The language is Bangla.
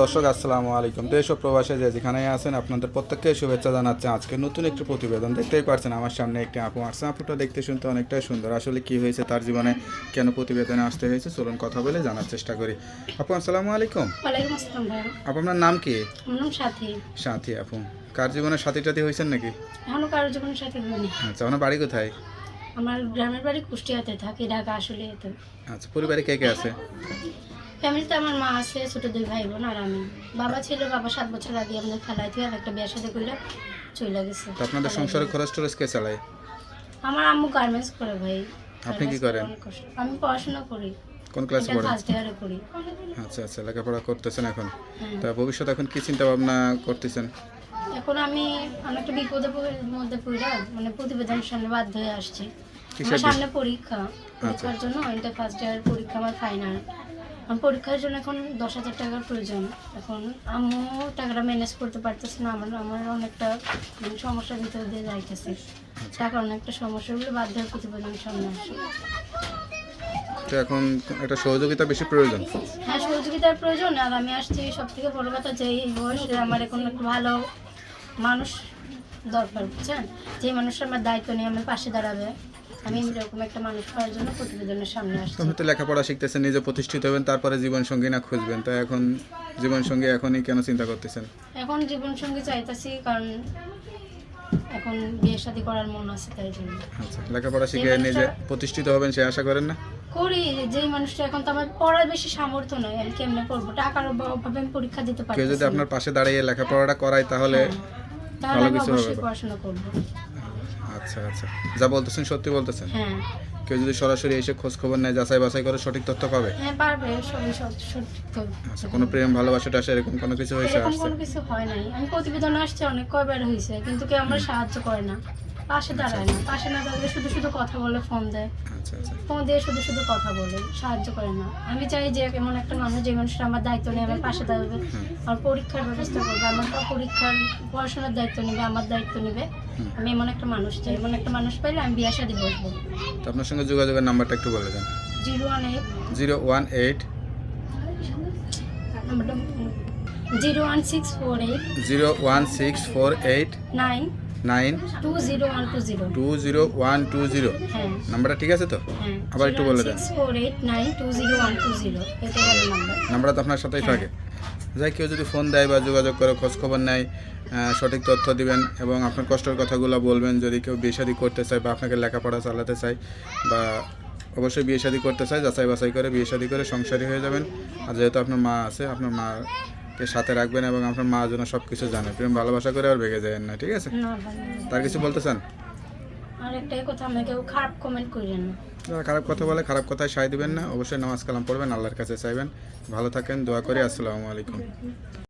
দর্শক আসসালামু আলাইকুম। দেশ ও প্রবাসে যে যেখানে আছেন আপনাদের প্রত্যেককে শুভেচ্ছা জানাচ্ছে। আজকে নতুন একটি প্রতিবেদন দেখতেই পারছেন আমার সামনে একটি আপু আসছে আপুটা দেখতে শুনতে অনেকটাই সুন্দর। আসলে কি হয়েছে তার জীবনে কেন প্রতিবেদনে আসতে হয়েছে চলুন কথা বলে জানার চেষ্টা করি। আপু আসসালামু আলাইকুম। আপু আপনার নাম কি? সাথী। সাথী আপু। কার জীবনে সাথী টাথী হয়েছেন নাকি? এখনও কারোর জীবনের সাথে হয়নি। আচ্ছা আপনার বাড়ি কোথায়? আমার গ্রামের বাড়ি কুষ্টিয়াতে থাকি ঢাকা আসলে আচ্ছা পরিবারে কে কে আছে? ফ্যামিলিতে আমার মা আছে ছোট দুই ভাই বোন আর আমি। বাবা ছিল বাবা সাত বছর আগে আমাদের ফেলাই থেকে একটা বিয়ের সাথে কইরা চলে গেছে। তো আপনাদের সংসারে খরচ টরচ কে চালায়? আমার আম্মু গার্মেন্টস করে ভাই। আপনি কি করেন? আমি পড়াশোনা করি। কোন ক্লাসে পড়েন? ফার্স্ট ইয়ারে করি। আচ্ছা আচ্ছা লেখাপড়া করতেছেন এখন। হ্যাঁ। তা ভবিষ্যৎ এখন কি চিন্তা ভাবনা করতেছেন? এখন আমি অনেকটা বিপদের মধ্যে পড়া মানে প্রতিবেদনের সামনে বাধ্য হয়ে আসছি। আমার সামনে পরীক্ষা। পরীক্ষার জন্য ইন্টার ফার্স্ট ইয়ার পরীক্ষা আমার ফাইনাল পরীক্ষার জন্য এখন দশ হাজার টাকার প্রয়োজন। এখন আমিও টাকাটা ম্যানেজ করতে পারতেছি না আমার আমার অনেকটা মানে সমস্যার ভিতর দিয়ে যাইতেছে। টাকার অনেকটা সমস্যাগুলো বাধ্য হয়ে প্রতিবেদনের সামনে আসে তো এখন একটা সহযোগিতা বেশি প্রয়োজন? হ্যাঁ সহযোগিতার প্রয়োজন আর আমি আসছি সব থেকে বড় কথা যে এই বয়সে আমার এখন একটা ভালো মানুষ দরকার বুঝছেন? যে মানুষটা আমার দায়িত্ব নিয়ে আমার পাশে দাঁড়াবে আমি এরকম একটা মানুষ পাওয়ার জন্য প্রতিবেদনের সামনে আসছি। আপনি তো লেখাপড়া শিখতেছেন নিজে প্রতিষ্ঠিত হবেন তারপরে জীবন সঙ্গী না খুঁজবেন। তো এখন জীবন সঙ্গী এখনই কেন চিন্তা করতেছেন? এখন জীবন সঙ্গী চাইতেছি কারণ এখন বিয়ে শাদী করার মন আছে তাই জন্য। আচ্ছা লেখাপড়া শিখে নিজে প্রতিষ্ঠিত হবেন সে আশা করেন না? করি যেই মানুষটা এখন তো আমার পড়ার বেশি সামর্থ্য নয় আমি কেমনে পড়ব? টাকার অভাবে আমি পরীক্ষা দিতে পারি কেউ যদি আপনার পাশে দাঁড়িয়ে লেখাপড়াটা করায় তাহলে তাহলে আমি অবশ্যই হবে। পড়াশোনা করব। আচ্ছা আচ্ছা। যা বলতেছেন সত্যি বলতেছেন? হ্যাঁ। কেউ যদি সরাসরি এসে খোঁজ খবর নেয় যাচাই বাছাই করে সঠিক তথ্য পাবে? হ্যাঁ পারবে সবই সঠিক। আচ্ছা কোনো প্রেম ভালোবাসাটা আসে এরকম কোনো কিছু হয়েছে এরকম কোনো কিছু হয় নাই। আমি প্রতিবেদন আসছে অনেক কয়বার হয়েছে কিন্তু কেউ আমার সাহায্য করে না। পাশে দাঁড়ায় না। পাশে না দাঁড়ালে শুধু শুধু কথা বলে ফোন দেয়। আচ্ছা আচ্ছা। দিয়ে শুধু শুধু কথা বলে সাহায্য করে না। আমি চাই যে এমন একটা মানুষ যে মানুষটা আমার দায়িত্ব নিয়ে আমার পাশে দাঁড়াবে আমার পরীক্ষার ব্যবস্থা করবে আমার পরীক্ষার পড়াশোনার দায়িত্ব নেবে আমার দায়িত্ব নেবে। আমি এমন একটা মানুষ চাই এমন একটা মানুষ পাইলে আমি বিয়ে শাদি বসবো। তো আপনার সঙ্গে যোগাযোগের নাম্বারটা একটু বলে দেন। Zero one eight zero one eight নাম্বারটা zero one six four eight zero one six four eight nine nine two zero one two zero হ্যাঁ। নাম্বারটা ঠিক আছে তো? হ্যাঁ। আবার একটু বলে দেন। নাম্বার। নাম্বারটা তো আপনার সাথেই হ্যাঁ। থাকে। যাই কেউ যদি ফোন দেয় বা যোগাযোগ করে খোঁজ খবর নেয় সঠিক তথ্য দিবেন এবং আপনার কষ্টের কথাগুলো বলবেন। যদি কেউ বিয়ে করতে চায় বা আপনাকে লেখাপড়া চালাতে চায় বা অবশ্যই বিয়ে শাদী করতে চায় যাচাই বাছাই করে বিয়ে শাদী করে সংসারী হয়ে যাবেন। আর যেহেতু আপনার মা আছে আপনার মাকে সাথে রাখবেন এবং আপনার মা যেন সব কিছু জানে। প্রেম ভালোবাসা করে আর ভেগে যায় না ঠিক আছে। তার কিছু বলতে চান আর কথা আমরা কেউ খারাপ কমেন্ট করেন না। যারা খারাপ কথা বলে খারাপ কথায় সায় দিবেন না। অবশ্যই নামাজ কালাম পড়বেন আল্লাহর কাছে চাইবেন। ভালো থাকেন দোয়া করি আসসালামু আলাইকুম।